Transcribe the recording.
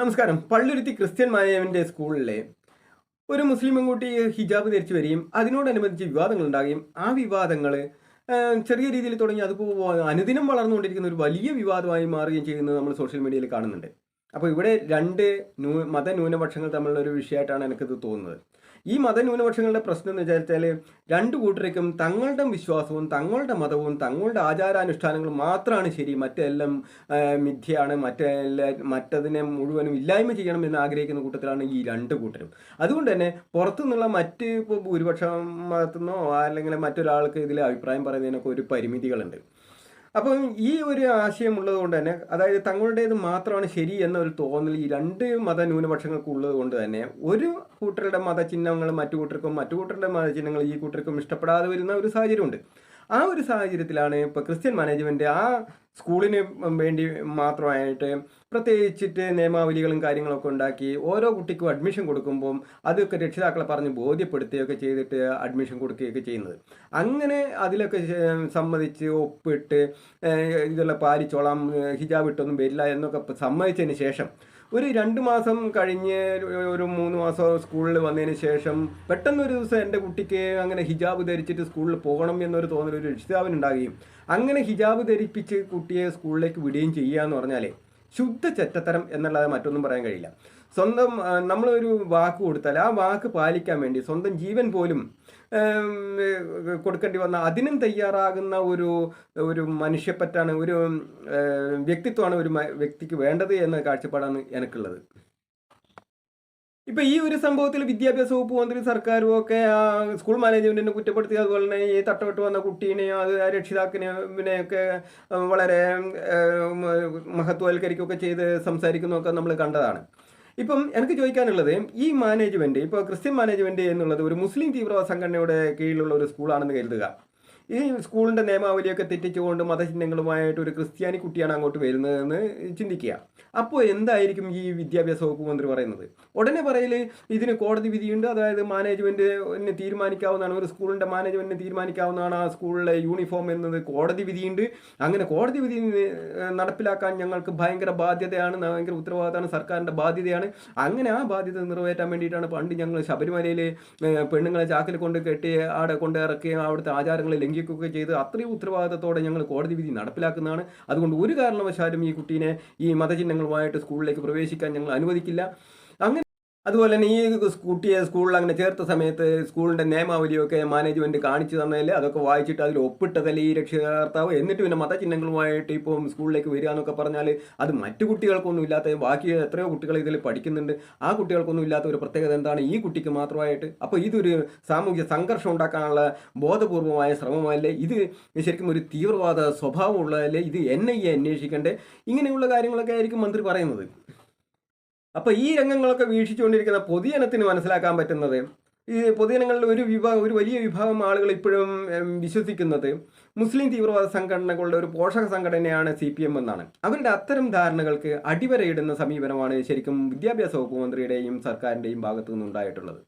നമസ്കാരം. Palluruthy Christian management സ്കൂളിലെ ഒരു മുസ്ലിം പെൺകുട്ടി ഹിജാബ് ധരിച്ചു വരികയും അതിനോടനുബന്ധിച്ച് വിവാദങ്ങൾ ഉണ്ടാകുകയും ആ വിവാദങ്ങൾ ചെറിയ രീതിയിൽ തുടങ്ങി അതിപ്പോൾ അനുദിനം വളർന്നുകൊണ്ടിരിക്കുന്ന ഒരു വലിയ വിവാദമായി മാറുകയും ചെയ്യുന്നത് നമ്മൾ സോഷ്യൽ മീഡിയയിൽ കാണുന്നുണ്ട്. അപ്പോൾ ഇവിടെ രണ്ട് ന്യൂ മതന്യൂനപക്ഷങ്ങൾ തമ്മിലുള്ള ഒരു വിഷയമായിട്ടാണ് എനിക്കിത് തോന്നുന്നത്. ഈ മതന്യൂനപക്ഷങ്ങളുടെ പ്രശ്നം എന്ന് വെച്ചാൽ രണ്ട് കൂട്ടർക്കും തങ്ങളുടെ വിശ്വാസവും തങ്ങളുടെ മതവും തങ്ങളുടെ ആചാരാനുഷ്ഠാനങ്ങളും മാത്രമാണ് ശരി. മറ്റെല്ലാം മിഥ്യയാണ്. മറ്റെല്ലാ മറ്റതിനെ മുഴുവനും ഇല്ലായ്മ ചെയ്യണം എന്ന് ആഗ്രഹിക്കുന്ന കൂട്ടത്തിലാണ് ഈ രണ്ട് കൂട്ടരും. അതുകൊണ്ട് തന്നെ പുറത്തുനിന്നുള്ള മറ്റ് ഇപ്പോൾ ഭൂരിപക്ഷം മതത്തുനിന്നോ അല്ലെങ്കിൽ മറ്റൊരാൾക്ക് ഇതിൽ അഭിപ്രായം പറയുന്നതിനൊക്കെ ഒരു പരിമിതികളുണ്ട്. അപ്പം ഈ ഒരു ആശയം ഉള്ളത് കൊണ്ട് തന്നെ അതായത് തങ്ങളുടേത് മാത്രമാണ് ശരി എന്ന ഒരു തോന്നൽ ഈ രണ്ട് മത ന്യൂനപക്ഷങ്ങൾക്ക് ഉള്ളത് കൊണ്ട് തന്നെ ഒരു കൂട്ടരുടെ മതചിഹ്നങ്ങൾ മറ്റു കൂട്ടർക്കും മറ്റു കൂട്ടരുടെ മതചിഹ്നങ്ങൾ ഈ കൂട്ടർക്കും ഇഷ്ടപ്പെടാതെ വരുന്ന ഒരു സാഹചര്യമുണ്ട്. ആ ഒരു സാഹചര്യത്തിലാണ് ഇപ്പോൾ ക്രിസ്ത്യൻ മാനേജ്മെന്റ് ആ സ്കൂളിന് വേണ്ടി മാത്രമായിട്ട് പ്രത്യേകിച്ചിട്ട് നിയമാവലികളും കാര്യങ്ങളൊക്കെ ഉണ്ടാക്കി ഓരോ കുട്ടിക്കും അഡ്മിഷൻ കൊടുക്കുമ്പം അതൊക്കെ രക്ഷിതാക്കളെ പറഞ്ഞ് ബോധ്യപ്പെടുത്തുകയൊക്കെ ചെയ്തിട്ട് അഡ്മിഷൻ കൊടുക്കുകയൊക്കെ ചെയ്യുന്നത്. അങ്ങനെ അതിലൊക്കെ സമ്മതിച്ച് ഒപ്പിട്ട് ഇതെല്ലാം പാലിച്ചോളാം ഹിജാബ് ഇട്ടൊന്നും വരില്ല എന്നൊക്കെ സമ്മതിച്ചതിന് ശേഷം ഒരു രണ്ട് മാസം കഴിഞ്ഞ് ഒരു- മൂന്ന് മാസം സ്കൂളിൽ വന്നതിന് ശേഷം പെട്ടെന്ന് ഒരു ദിവസം എന്റെ കുട്ടിക്ക് അങ്ങനെ ഹിജാബ് ധരിച്ചിട്ട് സ്കൂളിൽ പോകണം എന്നൊരു തോന്നൽ ഒരു രക്ഷിതാവിനുണ്ടാകുകയും അങ്ങനെ ഹിജാബ് ധരിപ്പിച്ച് കുട്ടിയെ സ്കൂളിലേക്ക് വിടുകയും ചെയ്യുക എന്ന് പറഞ്ഞാലേ ശുദ്ധ ചെറ്റത്തരം എന്നുള്ളത് മറ്റൊന്നും പറയാൻ കഴിയില്ല. സ്വന്തം നമ്മളൊരു വാക്ക് കൊടുത്താൽ ആ വാക്ക് പാലിക്കാൻ വേണ്ടി സ്വന്തം ജീവൻ പോലും കൊടുക്കേണ്ടി വന്ന അതിനും തയ്യാറാകുന്ന ഒരു ഒരു മനുഷ്യപ്പറ്റാണ് ഒരു വ്യക്തിത്വമാണ് ഒരു വ്യക്തിക്ക് വേണ്ടത് എന്ന കാഴ്ചപ്പാടാണ് എനിക്കുള്ളത്. ഇപ്പൊ ഈ ഒരു സംഭവത്തിൽ വിദ്യാഭ്യാസ വകുപ്പ് മന്ത്രി സർക്കാരും ഒക്കെ ആ സ്കൂൾ മാനേജ്മെന്റിനെ കുറ്റപ്പെടുത്തി അതുപോലെ തന്നെ ഈ തട്ടവിട്ട് വന്ന കുട്ടീനെയും അത് രക്ഷിതാക്കിനെയും പിന്നെയൊക്കെ വളരെ മഹത്വവൽക്കരിക്കുകയൊക്കെ ചെയ്ത് സംസാരിക്കുന്നതൊക്കെ നമ്മൾ കണ്ടതാണ്. ഇപ്പം എനിക്ക് ചോദിക്കാനുള്ളത് ഈ മാനേജ്മെന്റ് ഇപ്പോൾ ക്രിസ്ത്യൻ മാനേജ്മെന്റ് എന്നുള്ളത് ഒരു മുസ്ലിം തീവ്രവാദ സംഘടനയുടെ കീഴിലുള്ള ഒരു സ്കൂളാണെന്ന് കരുതുക. ഈ സ്കൂളിന്റെ നിയമാവലിയൊക്കെ തെറ്റിച്ചുകൊണ്ട് മതചിഹ്നങ്ങളുമായിട്ട് ഒരു ക്രിസ്ത്യാനി കുട്ടിയാണ് അങ്ങോട്ട് വരുന്നതെന്ന് ചിന്തിക്കുക. അപ്പോൾ എന്തായിരിക്കും ഈ വിദ്യാഭ്യാസ വകുപ്പ് മന്ത്രി പറയുന്നത്? ഉടനെ പറയൽ ഇതിന് കോടതി വിധിയുണ്ട്. അതായത് മാനേജ്മെന്റിന് തീരുമാനിക്കാവുന്നതാണ്. ഒരു സ്കൂളിന്റെ മാനേജ്മെന്റിന് തീരുമാനിക്കാവുന്നതാണ് ആ സ്കൂളിലെ യൂണിഫോം എന്നത് കോടതി വിധിയുണ്ട്. അങ്ങനെ കോടതി വിധി നടപ്പിലാക്കാൻ ഞങ്ങൾക്ക് ഭയങ്കര ബാധ്യതയാണ് ഭയങ്കര ഉത്തരവാദിത്തമാണ് സർക്കാരിന്റെ ബാധ്യതയാണ്. അങ്ങനെ ആ ബാധ്യത നിറവേറ്റാൻ വേണ്ടിയിട്ടാണ് പണ്ട് ഞങ്ങൾ ശബരിമലയിൽ പെണ്ണുങ്ങളെ ചാക്കിൽ കൊണ്ട് കെട്ടി അവിടെ കൊണ്ട് ഇറക്കുകയും അവിടുത്തെ ആചാരങ്ങളെ ലംഘിക്കുകയൊക്കെ ചെയ്ത് അത്രയും ഉത്തരവാദിത്തത്തോടെ ഞങ്ങൾ കോടതി വിധി നടപ്പിലാക്കുന്നതാണ്. അതുകൊണ്ട് ഒരു കാരണവശാലും ഈ കുട്ടീനെ ഈ മതചിഹ്നങ്ങളുമായിട്ട് സ്കൂളിലേക്ക് പ്രവേശിക്കാൻ ഞങ്ങൾ അനുവദിക്കില്ല. അതുപോലെ തന്നെ ഈ കുട്ടിയെ സ്കൂളിൽ അങ്ങനെ ചേർത്ത സമയത്ത് സ്കൂളിന്റെ നിയമാവലിയൊക്കെ മാനേജ്മെന്റ് കാണിച്ചു തന്നതിൽ അതൊക്കെ വായിച്ചിട്ട് അതിൽ ഒപ്പിട്ടതല്ല ഈ രക്ഷിതാർത്താവ് എന്നിട്ട് പിന്നെ മതചിഹ്നങ്ങളുമായിട്ട് ഇപ്പം സ്കൂളിലേക്ക് വരിക എന്നൊക്കെ പറഞ്ഞാൽ അത് മറ്റു കുട്ടികൾക്കൊന്നും ഇല്ലാത്ത ബാക്കി എത്രയോ കുട്ടികൾ ഇതിൽ പഠിക്കുന്നുണ്ട്. ആ കുട്ടികൾക്കൊന്നും ഇല്ലാത്ത ഒരു പ്രത്യേകത എന്താണ്? ഈ കുട്ടിക്ക് മാത്രമായിട്ട്. അപ്പോൾ ഇതൊരു സാമൂഹ്യ സംഘർഷം ഉണ്ടാക്കാനുള്ള ബോധപൂർവമായ ശ്രമമല്ലേ? ഇത് ശരിക്കും ഒരു തീവ്രവാദ സ്വഭാവമുള്ളതല്ലേ? ഇത് എൻ ഐ എ അന്വേഷിക്കണ്ടേ? ഇങ്ങനെയുള്ള കാര്യങ്ങളൊക്കെ ആയിരിക്കും മന്ത്രി പറയുന്നത്. അപ്പൊ ഈ രംഗങ്ങളൊക്കെ വീക്ഷിച്ചുകൊണ്ടിരിക്കുന്ന പൊതുജനത്തിന് മനസ്സിലാക്കാൻ പറ്റുന്നത് ഈ പൊതുജനങ്ങളിൽ ഒരു വിഭാഗം ഒരു വലിയ വിഭാഗം ആളുകൾ ഇപ്പോഴും വിശ്വസിക്കുന്നത് മുസ്ലിം തീവ്രവാദ സംഘടനകളുടെ ഒരു പോഷക സംഘടനയാണ് സി പി എം എന്നാണ്. അവരുടെ അത്തരം ധാരണകൾക്ക് അടിവരയിടുന്ന സമീപനമാണ് ശരിക്കും വിദ്യാഭ്യാസ വകുപ്പ് മന്ത്രിയുടെയും സർക്കാരിന്റെയും ഭാഗത്തു നിന്നുണ്ടായിട്ടുള്ളത്